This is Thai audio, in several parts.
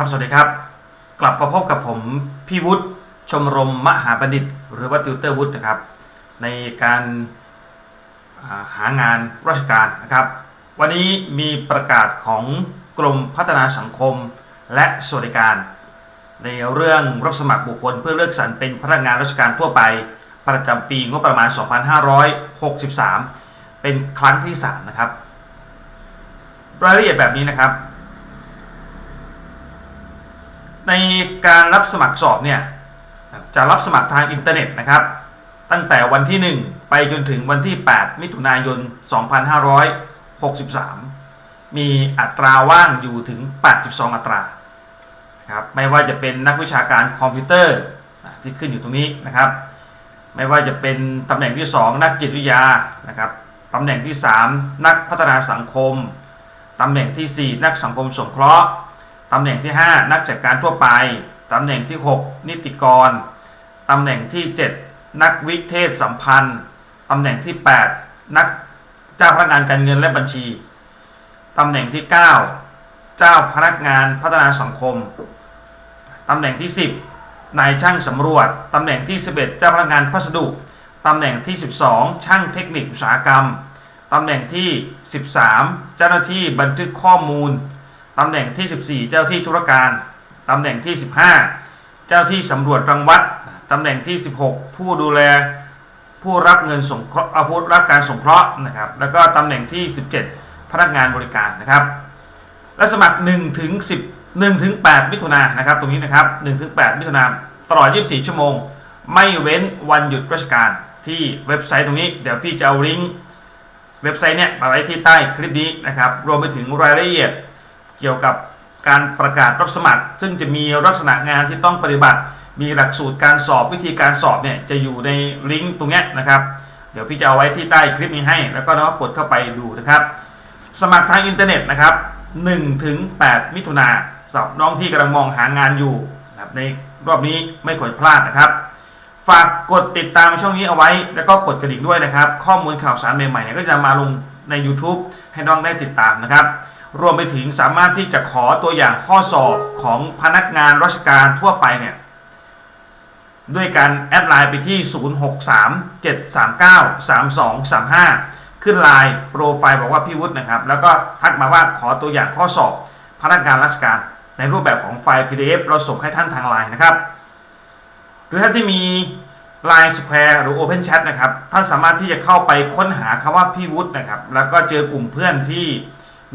ครับสวัสดีครับ กลับมาพบกับผมพี่วุฒิชมรมมหาบัณฑิต หรือว่าติวเตอร์วุฒินะครับ ในการาหางานราชการนะครับ วันนี้มีประกาศของกรมพัฒนาสังคมและสวัสดิการ ในเรื่องรับสมัครบุคคลเพื่อเลือกสรรเป็นพนักงานราชการทั่วไป ประจำปีงบประมาณ 2563 เป็นครั้งที่ 3 นะครับ รายละเอียดแบบนี้นะครับ ในการรับสมัครสอบเนี่ยจะรับสมัครทางอินเทอร์เน็ตนะครับ ตั้งแต่วันที่ 1 ไปจนถึงวันที่ 8 มิถุนายน 2563 มีอัตราว่างอยู่ถึง 82 อัตรานะครับไม่ว่าจะเป็นนักวิชาการคอมพิวเตอร์ที่ขึ้นอยู่ตรงนี้นะครับ ไม่ว่าจะเป็นตำแหน่งที่ 2 นักจิตวิทยานะครับตำแหน่งที่ 3 นักพัฒนาสังคมตำแหน่งทีสี่4 นักสังคมสงเคราะห์ ตำแหน่งที่ 5 นักจัดการทั่วไป ตำแหน่งที่ 6 นิติกร ตำแหน่งที่ 7 นักวิเทศสัมพันธ์ ตำแหน่งที่ 8 นักเจ้าพนักงานการเงินและบัญชี ตำแหน่งที่ 9 เจ้าพนักงานพัฒนาสังคม ตำแหน่งที่ 10 นายช่างสำรวจ ตำแหน่งที่ 11 เจ้าพนักงานพัสดุ ตำแหน่งที่ 12 ช่างเทคนิคอุตสาหกรรม ตำแหน่งที่ 13 เจ้าหน้าที่บันทึกข้อมูล ตำแหน่งที่ 14 เจ้าที่ธุรการ ตำแหน่งที่ 15 เจ้าที่สำรวจรังวัด ตำแหน่งที่ 16 ผู้ดูแลผู้รับเงินสงเคราะห์อาผู้รับการสงเคราะห์นะครับ แล้วก็ตำแหน่งที่ 17 พนักงานบริการนะครับ และสมัคร1ถึง10 1ถึง8มิถุนายนนะครับ ตรงนี้นะครับ1ถึง8มิถุนายนตลอด 24 ชั่วโมง ไม่เว้นวันหยุดราชการที่เว็บไซต์ตรงนี้ เดี๋ยวพี่จะเอาลิงก์เว็บไซต์เนี่ยมาไว้ที่ใต้คลิปนี้นะครับ รวมไปถึงรายละเอียด เกี่ยวกับการประกาศรับสมัคร ซึ่งจะมีลักษณะงานที่ต้องปฏิบัติ มีหลักสูตรการสอบวิธีการสอบเนี่ยจะอยู่ในลิงก์ตรงนี้นะครับ เดี๋ยวพี่จะเอาไว้ที่ใต้คลิปนี้ให้ แล้วก็น้องกดเข้าไปดูนะครับ สมัครทางอินเทอร์เน็ตนะครับ1ถึง8มิถุนาสำหรับน้องที่กำลังมองหางานอยู่นะครับในรอบนี้ไม่ควรพลาดนะครับ ฝากกดติดตามช่องนี้เอาไว้ แล้วก็กดกระดิ่งด้วยนะครับ ข้อมูลข่าวสารใหม่ๆเนี่ยก็จะมาลงใน YouTube ให้น้องได้ติดตามนะครับ รวมไปถึงสามารถที่จะขอตัวอย่างข้อสอบของพนักงานราชการทั่วไปเนี่ยด้วยการแอดไลน์ไปที่ 0637393235 ขึ้นไลน์โปรไฟล์บอกว่าพี่วุฒินะครับ แล้วก็ทักมาว่าขอตัวอย่างข้อสอบ พนักงานราชการ ในรูปแบบของไฟล์ PDF เราส่งให้ท่านทางไลน์นะครับ หรือท่านที่มี Line Square หรือ Open Chat นะครับ ท่านสามารถที่จะเข้าไปค้นหาคำว่าพี่วุฒินะครับ แล้วก็เจอกลุ่มเพื่อนที่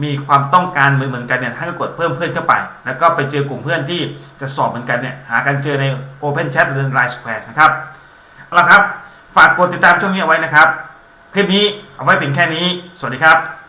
มีความต้องการเหมือนเหมือนกันเนี่ยท่านก็กดเพิ่มเพื่อนเข้าไป แล้วก็ไปเจอกลุ่มเพื่อนที่จะสอบเหมือนกันเนี่ยหากันเจอใน Open Chat หรือ Line Square นะครับเอาละครับ ฝากกดติดตามช่องนี้เอาไว้นะครับ คลิปนี้เอาไว้เพียงแค่นี้ สวัสดีครับ